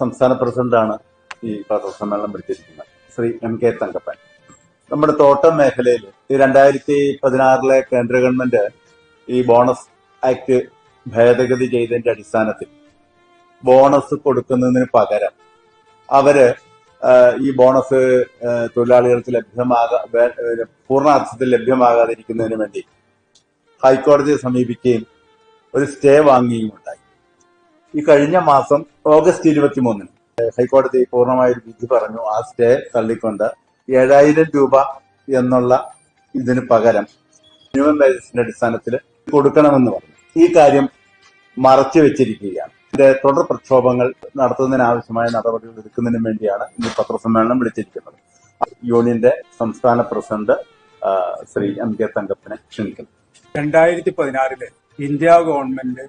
സംസ്ഥാന പ്രസിഡന്റാണ് ഈ പത്രസമ്മേളനം വിളിച്ചിരിക്കുന്നത് ശ്രീ എം കെ തങ്കപ്പൻ. നമ്മുടെ തോട്ടം മേഖലയിൽ ഈ രണ്ടായിരത്തി പതിനാറിലെ കേന്ദ്ര ഗവൺമെന്റ് ഈ ബോണസ് ആക്ട് ഭേദഗതി ചെയ്തതിന്റെ അടിസ്ഥാനത്തിൽ ബോണസ് കൊടുക്കുന്നതിന് പകരം അവർ ഈ ബോണസ് തൊഴിലാളികൾക്ക് ലഭ്യമാകാ പൂർണാർത്ഥത്തിൽ ലഭ്യമാകാതിരിക്കുന്നതിന് വേണ്ടി ഹൈക്കോടതിയെ സമീപിക്കുകയും ഒരു സ്റ്റേ വാങ്ങുകയും ഉണ്ടായി. ഈ കഴിഞ്ഞ മാസം ഓഗസ്റ്റ് ഇരുപത്തി മൂന്നിന് ഹൈക്കോടതി പൂർണമായ ഒരു വിധി പറഞ്ഞു ആ സ്റ്റേ തള്ളിക്കൊണ്ട് ഏഴായിരം രൂപ എന്നുള്ള ഇതിന് പകരം മിനിമം വേജസിന്റെ അടിസ്ഥാനത്തിൽ കൊടുക്കണമെന്ന് പറഞ്ഞു. ഈ കാര്യം മറച്ചു വെച്ചിരിക്കുകയാണ്. ഇതിന്റെ തുടർ പ്രക്ഷോഭങ്ങൾ നടത്തുന്നതിനാവശ്യമായ നടപടികൾ എടുക്കുന്നതിനും വേണ്ടിയാണ് ഇന്ന് പത്രസമ്മേളനം വിളിച്ചിരിക്കുന്നത്. യൂണിയന്റെ സംസ്ഥാന പ്രസിഡന്റ് ശ്രീ എം കെ തങ്കപ്പനെ ക്ഷണിക്കുന്നു. രണ്ടായിരത്തി പതിനാറിൽ ഇന്ത്യ ഗവൺമെന്റ്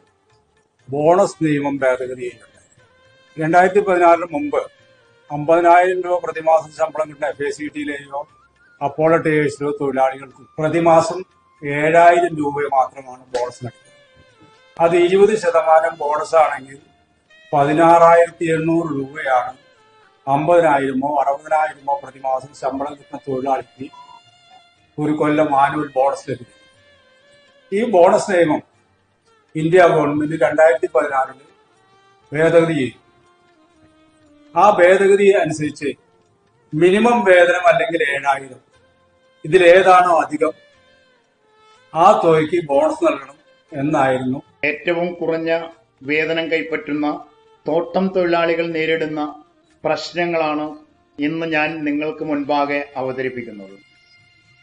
ബോണസ് നിയമം ഭേദഗതി ചെയ്യുന്നുണ്ട് രണ്ടായിരത്തി പതിനാറിന് മുമ്പ് അമ്പതിനായിരം രൂപ പ്രതിമാസം ശമ്പളം കിട്ടുന്ന എഫ് എ സി ടിയിലെയോ അപ്പോളോ ടേഴ്സിലോ തൊഴിലാളികൾക്ക് പ്രതിമാസം ഏഴായിരം രൂപ മാത്രമാണ് ബോണസ് നൽകുന്നത്. അത് ഇരുപത് ശതമാനം ബോണസ് ആണെങ്കിൽ പതിനാറായിരത്തി എണ്ണൂറ് രൂപയാണ് അമ്പതിനായിരമോ അറുപതിനായിരമോ പ്രതിമാസം ശമ്പളം കിട്ടുന്ന തൊഴിലാളിക്ക് ഒരു കൊല്ലം ആനുവൽ ബോണസ് ലഭിക്കും ഈ ബോണസ് നിയമം ഇന്ത്യ ഗവൺമെന്റ് രണ്ടായിരത്തി പതിനാറിൽ ഭേദഗതി ചെയ്തു. ആ ഭേദഗതി അനുസരിച്ച് മിനിമം വേതനം അല്ലെങ്കിൽ ഏഴായിരം. ഇതിലേതാണോ അധികം ആ തുകയ്ക്ക് ബോണസ് നൽകണം എന്നായിരുന്നു. ഏറ്റവും കുറഞ്ഞ വേതനം കൈപ്പറ്റുന്ന തോട്ടം തൊഴിലാളികൾ നേരിടുന്ന പ്രശ്നങ്ങളാണ് ഇന്ന് ഞാൻ നിങ്ങൾക്ക് മുൻപാകെ അവതരിപ്പിക്കുന്നത്.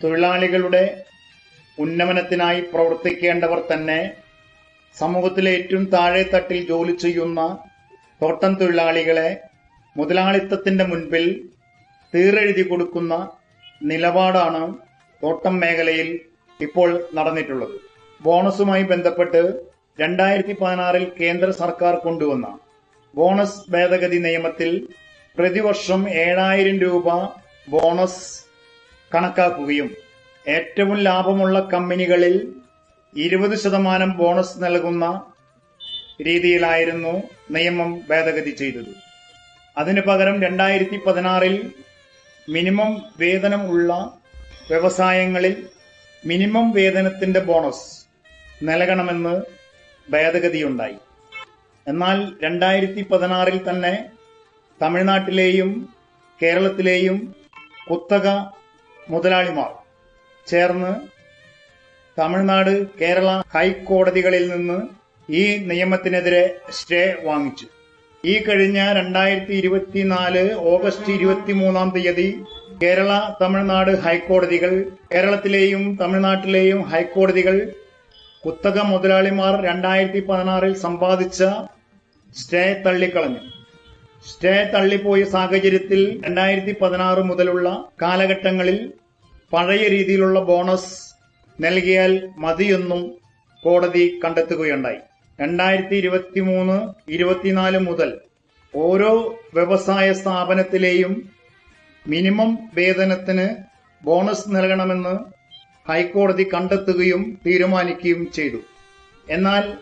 തൊഴിലാളികളുടെ ഉന്നമനത്തിനായി പ്രവർത്തിക്കേണ്ടവർ തന്നെ സമൂഹത്തിലെ ഏറ്റവും താഴെ തട്ടിൽ ജോലി ചെയ്യുന്ന തോട്ടം തൊഴിലാളികളെ മുതലാളിത്തത്തിന്റെ മുൻപിൽ തീറെഴുതി കൊടുക്കുന്ന നിലപാടാണ് തോട്ടം മേഖലയിൽ ഇപ്പോൾ നടന്നിട്ടുള്ളത്. ബോണസുമായി ബന്ധപ്പെട്ട് രണ്ടായിരത്തി പതിനാറിൽ കേന്ദ്ര സർക്കാർ കൊണ്ടുവന്ന ബോണസ് ഭേദഗതി നിയമത്തിൽ പ്രതിവർഷം ഏഴായിരം രൂപ ബോണസ് കണക്കാക്കുകയും ഏറ്റവും ലാഭമുള്ള കമ്പനികളിൽ ഇരുപത് ശതമാനം ബോണസ് നൽകുന്ന രീതിയിലായിരുന്നു നിയമം ഭേദഗതി ചെയ്തത്. അതിനു പകരം രണ്ടായിരത്തി പതിനാറിൽ മിനിമം വേതനം ഉള്ള വ്യവസായങ്ങളിൽ മിനിമം വേതനത്തിന്റെ ബോണസ് നൽകണമെന്ന് ഭേദഗതിയുണ്ടായി. എന്നാൽ രണ്ടായിരത്തി പതിനാറിൽ തന്നെ തമിഴ്നാട്ടിലെയും കേരളത്തിലെയും കുത്തക മുതലാളിമാർ ചേർന്ന് തമിഴ്നാട് കേരള ഹൈക്കോടതികളിൽ നിന്ന് ഈ നിയമത്തിനെതിരെ സ്റ്റേ വാങ്ങിച്ചു. ഈ കഴിഞ്ഞ രണ്ടായിരത്തി ഇരുപത്തിനാല് ഓഗസ്റ്റ് ഇരുപത്തിമൂന്നാം തീയതി കേരള തമിഴ്നാട് ഹൈക്കോടതികൾ കേരളത്തിലെയും തമിഴ്നാട്ടിലെയും ഹൈക്കോടതികൾ കുത്തക മുതലാളിമാർ രണ്ടായിരത്തി പതിനാറിൽ സമ്പാദിച്ച സ്റ്റേ തള്ളിക്കളഞ്ഞു. സ്റ്റേ തള്ളിപ്പോയ സാഹചര്യത്തിൽ രണ്ടായിരത്തി പതിനാറ് മുതലുള്ള കാലഘട്ടങ്ങളിൽ പഴയ രീതിയിലുള്ള ബോണസ് നൽകിയാൽ മതിയെന്നും കോടതി കണ്ടെത്തുകയുണ്ടായി. രണ്ടായിരത്തി ഇരുപത്തി മൂന്ന് ഇരുപത്തിനാല് മുതൽ ഓരോ വ്യവസായ സ്ഥാപനത്തിലെയും മിനിമം വേതനത്തിന് ബോണസ് നൽകണമെന്ന് ഹൈക്കോടതി കണ്ടെത്തുകയും തീരുമാനിക്കുകയും ചെയ്തു. എന്നാൽ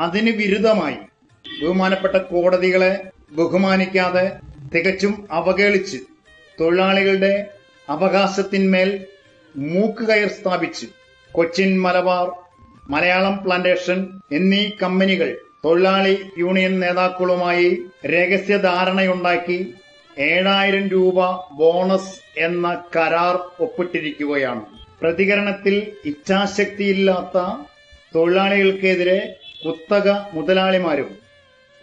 അതിന് വിരുദ്ധമായി ബഹുമാനപ്പെട്ട കോടതികളെ ബഹുമാനിക്കാതെ തികച്ചും അവഗണിച്ച് തൊഴിലാളികളുടെ അവകാശത്തിന്മേൽ മൂക്കുകയർ സ്ഥാപിച്ച് കൊച്ചിൻ മലബാർ മലയാളം പ്ലാന്റേഷൻ എന്നീ കമ്പനികൾ തൊഴിലാളി യൂണിയൻ നേതാക്കളുമായി രഹസ്യ ധാരണയുണ്ടാക്കി ഏഴായിരം രൂപ ബോണസ് എന്ന കരാർ ഒപ്പിട്ടിരിക്കുകയാണ്. പ്രതികരണത്തിൽ ഇച്ഛാശക്തിയില്ലാത്ത തൊഴിലാളികൾക്കെതിരെ കുത്തക മുതലാളിമാരും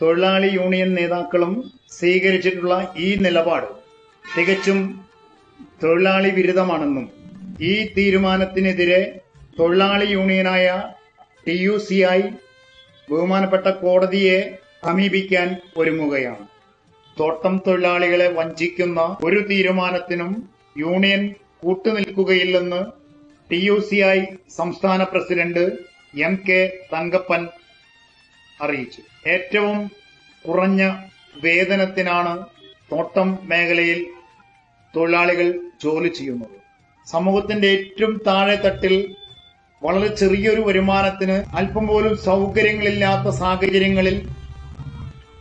തൊഴിലാളി യൂണിയൻ നേതാക്കളും സ്വീകരിച്ചിട്ടുള്ള ഈ നിലപാട് തികച്ചും തൊഴിലാളി വിരുദ്ധമാണെന്നും ഈ തീരുമാനത്തിനെതിരെ തൊഴിലാളി യൂണിയനായ ടി യു സി ഐ ബഹുമാനപ്പെട്ട കോടതിയെ സമീപിക്കാൻ ഒരുങ്ങുകയാണ്. തോട്ടം തൊഴിലാളികളെ വഞ്ചിക്കുന്ന ഒരു തീരുമാനത്തിനും യൂണിയൻ കൂട്ടുനിൽക്കുകയില്ലെന്ന് ടി യു സി ഐ സംസ്ഥാന പ്രസിഡന്റ് എം കെ തങ്കപ്പൻ അറിയിച്ചു. ഏറ്റവും കുറഞ്ഞ വേതനത്തിനാണ് തോട്ടം മേഖലയിൽ തൊഴിലാളികൾ ജോലി ചെയ്യുന്നത്. സമൂഹത്തിന്റെ ഏറ്റവും താഴെ തട്ടിൽ വളരെ ചെറിയൊരു വരുമാനത്തിന് അല്പം പോലും സൗകര്യങ്ങളില്ലാത്ത സാഹചര്യങ്ങളിൽ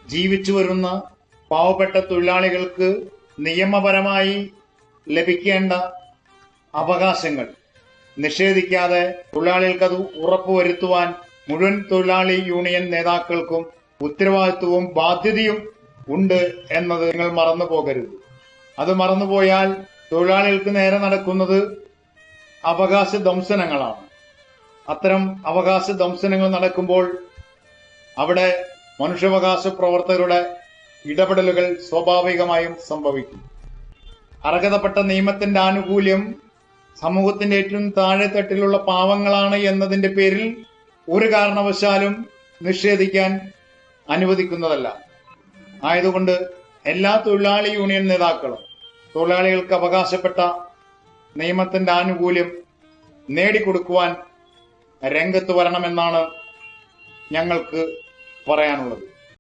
ജീവിച്ചു വരുന്ന പാവപ്പെട്ട തൊഴിലാളികൾക്ക് നിയമപരമായി ലഭിക്കേണ്ട അവകാശങ്ങൾ. നിഷേധിക്കാതെ തൊഴിലാളികൾക്ക് ഉറപ്പുവരുത്തുവാൻ മുഴുവൻ തൊഴിലാളി യൂണിയൻ നേതാക്കൾക്കും ഉത്തരവാദിത്വവും ബാധ്യതയും ഉണ്ട് എന്നത് നിങ്ങൾ മറന്നു പോകരുത്. അത് മറന്നുപോയാൽ തൊഴിലാളികൾക്ക് നേരെ നടക്കുന്നത് അവകാശ ദംശനങ്ങളാണ്. അത്തരം അവകാശ ദംശനങ്ങൾ നടക്കുമ്പോൾ അവിടെ മനുഷ്യാവകാശ പ്രവർത്തകരുടെ ഇടപെടലുകൾ സ്വാഭാവികമായും സംഭവിക്കും. അർഹതപ്പെട്ട നിയമത്തിന്റെ ആനുകൂല്യം സമൂഹത്തിന്റെ ഏറ്റവും താഴെത്തട്ടിലുള്ള പാവങ്ങളാണ് എന്നതിന്റെ പേരിൽ ഒരു കാരണവശാലും നിഷേധിക്കാൻ അനുവദിക്കുന്നതല്ല. ആയതുകൊണ്ട് എല്ലാ തൊഴിലാളി യൂണിയൻ നേതാക്കളും തൊഴിലാളികൾക്ക് അവകാശപ്പെട്ട നിയമത്തിന്റെ ആനുകൂല്യം നേടിക്കൊടുക്കുവാൻ രംഗത്ത് വരണമെന്നാണ് ഞങ്ങൾക്ക് പറയാനുള്ളത്.